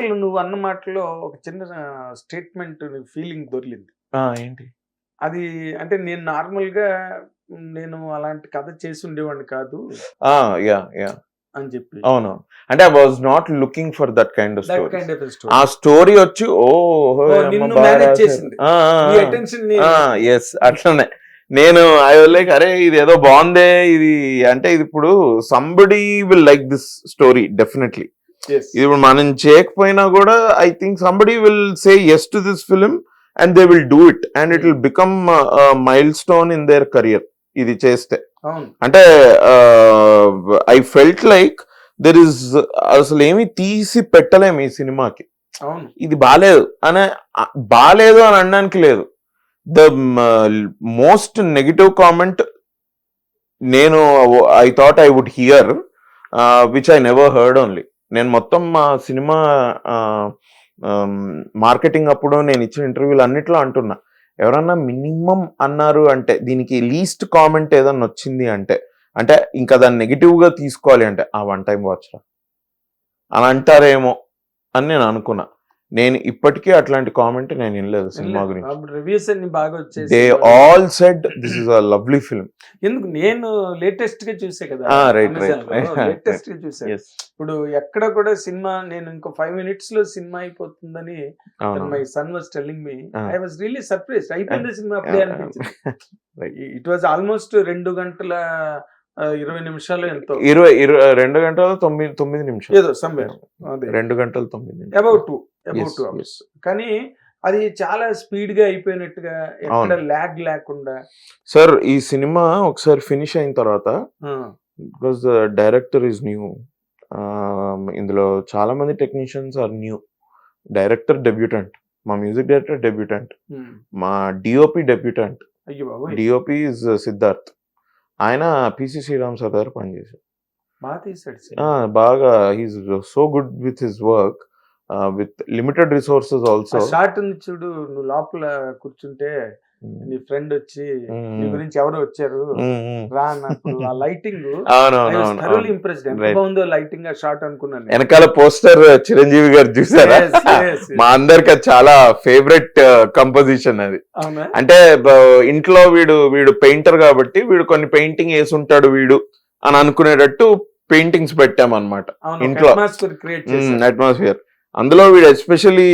ఇందాకలు నువ్వు అన్న మాటలో ఒక చిన్న స్టేట్మెంట్ ఫీలింగ్ దొరికింది ఏంటి? అది అంటే నేను నార్మల్గా నేను అలాంటి కథ చేసి ఉండేవాడిని కాదు ఆ యా యా. అని చెప్పి అవును అంటే I was not looking for that kind of story ఆ స్టోరీ వచ్చి ఓ నిన్ను manage చేసింది. ఈ అటెన్షన్ ఎస్ అట్లనే. నేను ఐ లైక్ అరే ఇది ఏదో బాగుందే ఇది అంటే ఇది ఇప్పుడు somebody will like this story definitely ఇప్పుడు మనం చేయకపోయినా కూడా I think somebody will say yes to this film and they will do it and it will become milestone in their career ఇది చేస్తే. అంటే I felt like there is అసలు ఏమి తీసి పెట్టలేము ఈ సినిమాకి. ఇది బాలేదు. అనే ఆ, బాలేదు అని అనడానికి లేదు. ద మోస్ట్ నెగిటివ్ కామెంట్ నేను I thought I would hear which I never heard only నేను మొత్తం మా సినిమా మార్కెటింగ్ అప్పుడు నేను ఇచ్చిన ఇంటర్వ్యూలు అన్నిట్లో అంటున్నా. ఎవరన్నా మినిమం అన్నారు అంటే దీనికి లీస్ట్ కామెంట్ ఏదన్నా వచ్చింది అంటే అంటే ఇంకా దాన్ని నెగిటివ్గా తీసుకోవాలి అంటే ఆ వన్ టైం వాచ్ అని అంటారేమో అని నేను అనుకున్నా. నేను ఇప్పటికీ అట్లాంటి కామెంట్ నేను వినలేదు సినిమా గురించి. రివ్యూస్ అన్ని బాగా వచ్చేసి they all said this is a lovely film ఎందుకు? నేను లేటెస్ట్గా చూసే కదా. లేటెస్ట్ గా చూసా. ఇప్పుడు ఎక్కడ కూడా సినిమా నేను ఇంకో ఫైవ్ మినిట్స్లో సినిమా అయిపోతుందని my son was telling me. I was really surprise అయిపోయింది సినిమా అప్పుడే అనిపించింది. Right. ఇట్ వాజ్ ఆల్మోస్ట్ రెండు గంటల ఇరవై నిమిషాలు ఎంతో. ఇరవై ఇరవై రెండు గంటల తొమ్మిది తొమ్మిది నిమిషాలు. ఏదో అదే. రెండు గంటల తొమ్మిది. About two about two. Hours కానీ అది చాలా స్పీడ్గా అయిపోయినట్టుగా ఎక్కడ. ల్యాగ్ లేకుండా సార్ ఈ సినిమా ఒకసారి ఫినిష్ అయిన తర్వాత because the director is new. ఇందులో చాలా మంది technicians are new. Director debutant. మా మ్యూజిక్ డైరెక్టర్ డెబ్యూటెంట్. మా DOP debutant. DOP is Siddharth. ఆయన పిసి శ్రీరామ్ సార్ దగ్గర పనిచేశారు బాగా తీసాడు బాగా he's so good with his work with limited resources also short ఉంది చూడు నువ్వు లోపల కూర్చుంటే నీ ఫ్రెండ్ వచ్చి నీ గురించి ఎవరు వచ్చారు రా అన్నప్పుడు ఆ లైటింగ్ ఇంప్రెస్డ్ ఎంత. బాగుందో లైటింగ్ ఆ షార్ట్ అనుకున్నాను నేను. వెనకాల పోస్టర్ చిరంజీవి గారు చూసారా. మా అందరికి అది చాలా ఫేవరెట్ కంపోజిషన్ అది. అవునా? అంటే ఇంట్లో వీడు వీడు పెయింటర్ కాబట్టి వీడు కొన్ని పెయింటింగ్ వేసి ఉంటాడు వీడు అని అనుకునేటట్టు పెయింటింగ్స్ పెట్టామన్నమాట. ఇంట్లో. అట్మాస్ఫియర్ అందులో వీడు ఎస్పెషలీ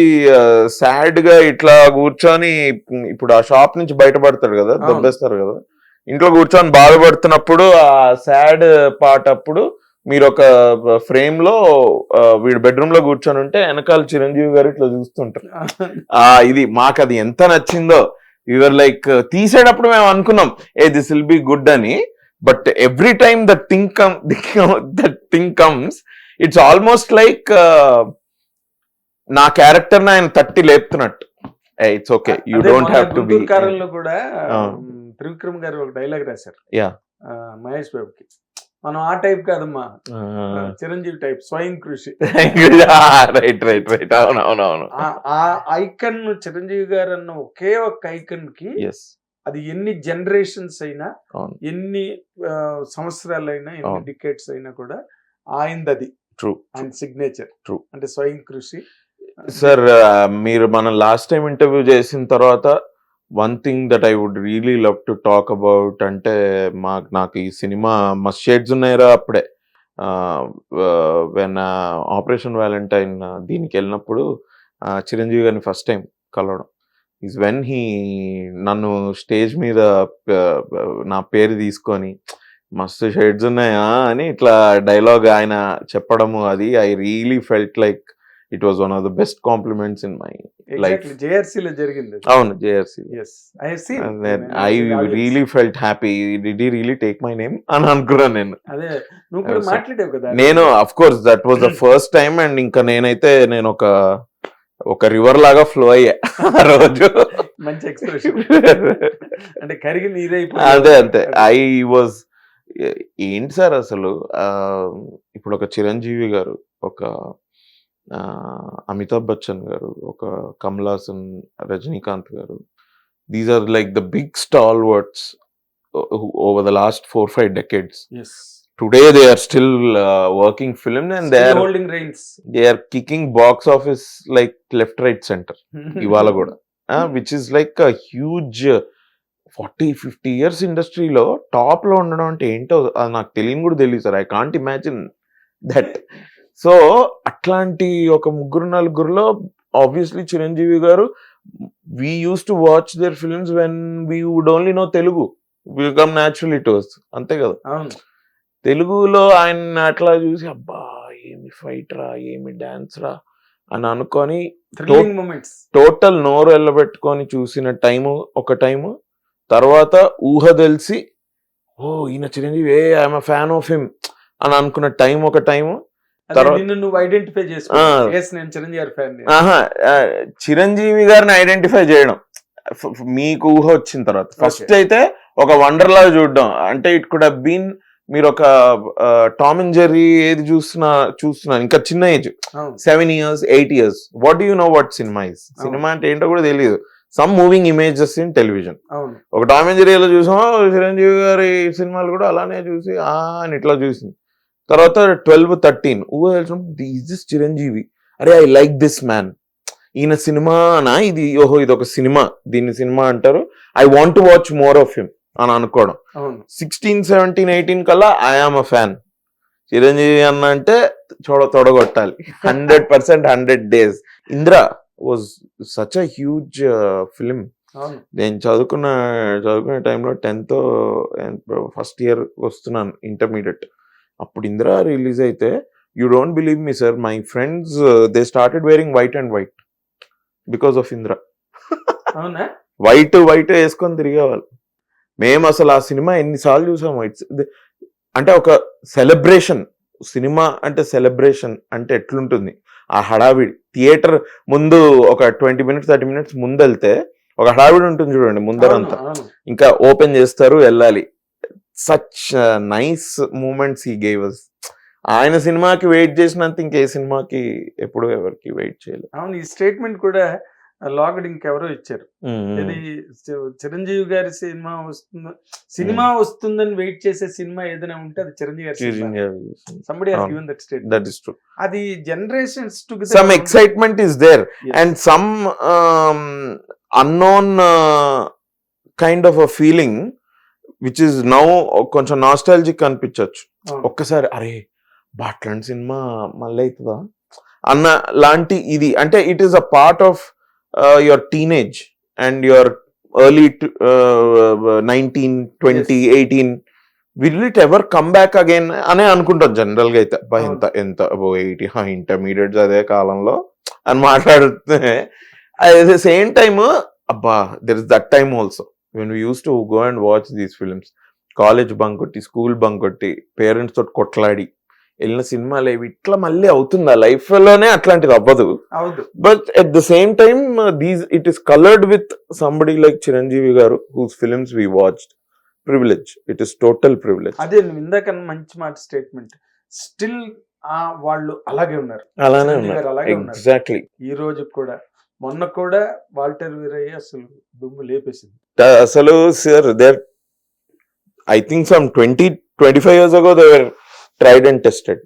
సాడ్గా ఇట్లా కూర్చొని ఇప్పుడు ఆ షాప్ నుంచి బయటపడతాడు కదా. దొబ్బేస్తారు కదా. ఇంట్లో కూర్చొని బాధపడుతున్నప్పుడు ఆ సాడ్ పార్ట్ అప్పుడు మీరు ఒక ఫ్రేమ్లో వీడు బెడ్రూమ్లో కూర్చొని ఉంటే వెనకాల చిరంజీవి గారు ఇట్లా చూస్తుంటారు. ఆ ఇది మాకు అది ఎంత నచ్చిందో. యువర్ లైక్ తీసేటప్పుడు మేము అనుకున్నాం ఏ దిస్ విల్ బి గుడ్ అని. But every time that think come that think comes it's almost like నా క్యారెక్టర్ ఆయన తట్టి లేపుతున్నట్టు. It's okay you don't have to be కారంలో కూడా త్రివిక్రమ్ గారు ఒక డైలాగ్ రాశారు. ఆ, మహేష్ బాబుకి. మనం ఆ టైప్ కాదమ్మా. చిరంజీవి టైప్ స్వయం కృషి. రైట్ రైట్ రైట్ అవును అవును అవును. ఆ- ఐకన్ చిరంజీవి గారు అన్న ఒకే ఒక ఐకన్కి ఎస్ అది ఎన్ని జనరేషన్స్ అయినా ఎన్ని సంవత్సరాలైనా ఎన్ని. డికేట్స్ అయినా కూడా ఆయనది. True. ఆయన సిగ్నేచర్ True. అంటే స్వయం కృషి. సార్ మీరు మనం లాస్ట్ టైం ఇంటర్వ్యూ చేసిన తర్వాత one thing that I would really love to talk about అంటే మాకు నాకు ఈ సినిమా మస్ట్ షేడ్స్ ఉన్నాయరా అప్పుడే. వెన్ ఆపరేషన్ వ్యాలంటైన్ దీనికి వెళ్ళినప్పుడు చిరంజీవి గారిని ఫస్ట్ టైం కలవడం. ఈజ్ వెన్ హీ నన్ను స్టేజ్ మీద నా పేరు తీసుకొని మస్తు షేడ్స్ ఉన్నాయా? అని ఇట్లా డైలాగ్ ఆయన చెప్పడము అది I really felt like it was one of the best compliments in my exactly JRC లో జరిగింది అవును JRC I really felt happy did he really take my name అని అనుకున్నాను నేను. అదే నువ్వు కూడా sir. మాట్లాడావు కదా నేను of course that was the first time and ఇంకా నేనైతే నేను ఒక ఒక రివర్ లాగా ఫ్లో అయ్యా రోజు. మంచి ఎక్స్ప్రెషన్ అంటే కరిగి అదే అంతే. ఐ వాజ్ ఏంటి సార్ అసలు? ఇప్పుడు ఒక చిరంజీవి గారు ఒక అమితాబ్ బచ్చన్ గారు ఒక కమల్ హాసన్ రజనీకాంత్ గారు. These are like the big stalwarts over the last four five decades today they are still working film and they are holding reins they are kicking box office like left right centre ఇవాళ కూడా. Which is like huge forty fifty years ఇండస్ట్రీలో టాప్లో ఉండడం అంటే ఏంటో అది నాకు తెలియని కూడా తెలియదు sir. I can't imagine that so అట్లాంటి ఒక ముగ్గురు నలుగురులో ఆబ్వియస్లీ చిరంజీవి గారు we use to watch their films when we would only know Telugu. Will come naturally to అంతే కదా? తెలుగులో ఆయన అట్లా చూసి అబ్బా ఏమి ఫైట్ రా ఏమి డాన్స్ రా అని అనుకొని టోటల్ నోరు వెళ్ళబెట్టుకొని చూసిన టైము ఒక టైము. తర్వాత ఊహ తెలిసి ఓ ఈయన చిరంజీవి ఏ ఐఎమ్ ఫ్యాన్ ఆఫ్ హిమ్ అని అనుకున్న టైం ఒక టైము. నువ్వు ఐడెంటిఫై చిరంజీవి గారిని ఐడెంటిఫై చేయడం. మీకు ఊహ వచ్చిన తర్వాత. ఫస్ట్ అయితే ఒక వండర్ లా చూడడం. అంటే ఇట్ కుడ్ బీన్ మీరు ఒక టామ్ అండ్ జెర్రీ ఏది చూస్తున్నా చూస్తున్నా ఇంకా చిన్న age seven years eight years what you know what cinema is సినిమా అంటే ఏంటో కూడా తెలియదు. Some moving images in television ఒక టామ్ అండ్ జెర్రీలో చూసాం చిరంజీవి గారి సినిమాలు కూడా అలానే చూసి ఆ అని ఇట్లా చూసింది. తర్వాత ట్వెల్వ్ థర్టీన్. ఊహ తెలిసినప్పుడు ఈజ్ దిస్ చిరంజీవి. అరే ఐ లైక్ దిస్ మ్యాన్ ఈయన సినిమానా? ఇది ఓహో ఇది ఒక సినిమా. దీన్ని సినిమా అంటారు. I want to watch more of him అని అనుకోవడం. సిక్స్టీన్ సెవెంటీన్ ఎయిటీన్ కల్లా ఐఆమ్ అ ఫ్యాన్ చిరంజీవి అన్న అంటే చూడ తొడగొట్టాలి. Hundred percent hundred days Indra was such a huge film నేను చదువుకున్న చదువుకునే టైంలో టెన్త్ ఫస్ట్ ఇయర్ వస్తున్నాను ఇంటర్మీడియట్ అప్పుడు ఇందిరా రిలీజ్ అయితే you don't believe me sir my friends they started wearing white and white because of Indira అవునా? White white వేసుకొని తిరిగేవాళ్ళు. మేము అసలు ఆ సినిమా ఎన్నిసార్లు చూసాము ఇట్స్ అంటే ఒక సెలబ్రేషన్ సినిమా అంటే సెలబ్రేషన్ అంటే ఎట్లుంటుంది? ఆ హడావిడి. థియేటర్ ముందు ఒక ట్వంటీ మినిట్స్ థర్టీ మినిట్స్ ముందు వెళ్తే ఒక హడావిడి ఉంటుంది చూడండి ముందరంతా. ఇంకా ఓపెన్ చేస్తారు వెళ్ళాలి. సచ్ నైస్ మూమెంట్స్ ఈ గేవస్ ఆయన సినిమాకి వెయిట్ చేసినంత ఇంకే సినిమాకి ఎప్పుడు ఎవరికి వెయిట్ చేయలేదు. అవును ఈ స్టేట్మెంట్ కూడా లాగడ్ ఇంకెవరో ఇచ్చారు. ఇది చిరంజీవి గారి సినిమా వస్తుంది సినిమా వస్తుందని వెయిట్ చేసే సినిమా ఏదైనా ఉంటే అది చిరంజీవి గారి సంబడి హాస్ అవును. Given that state that is true అది generations excitement is there. And some um, unknown uh, kind of a which is now కొంచెం నాస్టాలజిక్ అనిపించవచ్చు ఒక్కసారి అరే బా అట్లాంటి సినిమా మళ్ళీ అవుతుందా అన్న లాంటి ఇది అంటే it is a part of your teenage and your early nineteen twenty eighteen will it ever come back again అనే అనుకుంటాం జనరల్గా అయితే అబ్బా ఎంత ఎంత ఎయిటీ ఇంటర్మీడియట్ అదే కాలంలో అని మాట్లాడితే అట్ ద సేమ్ టైమ్ అబ్బా there is that time also when we use to go and watch these films college bunk కొట్టి స్కూల్ బంక్ కొట్టి పేరెంట్స్ తోటి కొట్లాడి వెళ్ళిన సినిమాలు ఏవి ఇట్లా మళ్ళీ అవుతుందా. లైఫ్లోనే అట్లాంటిది అవ్వదు. But at the same time these it is coloured with somebody like Chiranjeevi గారు whose films we watched privilege it is total privilege అదే ఇందాక మంచి మాట స్టేట్మెంట్ స్టిల్ ఆ వాళ్ళు అలాగే ఉన్నారు. అలానే ఉన్నారు. ఎగ్జాక్ట్లీ ఈ రోజు కూడా మొన్న కూడా వాల్టర్ వీరయ్య అసలు దుమ్ము లేపేసింది. అసలు sir there I think some twenty twenty five years ago they were tried and tested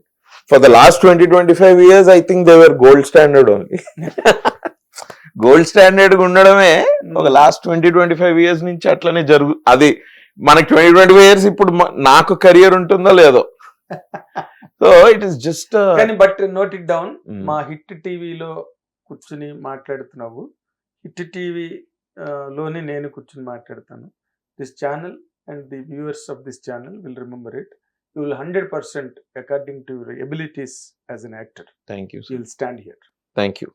for the last twenty twenty five years I think they were gold standard only gold standard ఉండడమే ఒక last twenty twenty five years నుంచి అట్లనే జరుగు అది మనకి twenty twenty five years ఇప్పుడు నాకు career ఉంటుందో లేదో. సో ఇట్ ఇస్ జస్ట్ కానీ బట్ నోట్ ఇట్ డౌన్ మా హిట్ టీవీలో కూర్చుని మాట్లాడుతున్నావు. హిట్ టీవీ లోనే నేను కూర్చుని మాట్లాడతాను. This channel and the viewers of this channel will remember it. You will hundred percent according to your abilities as an actor. Thank you will stand here. Thank you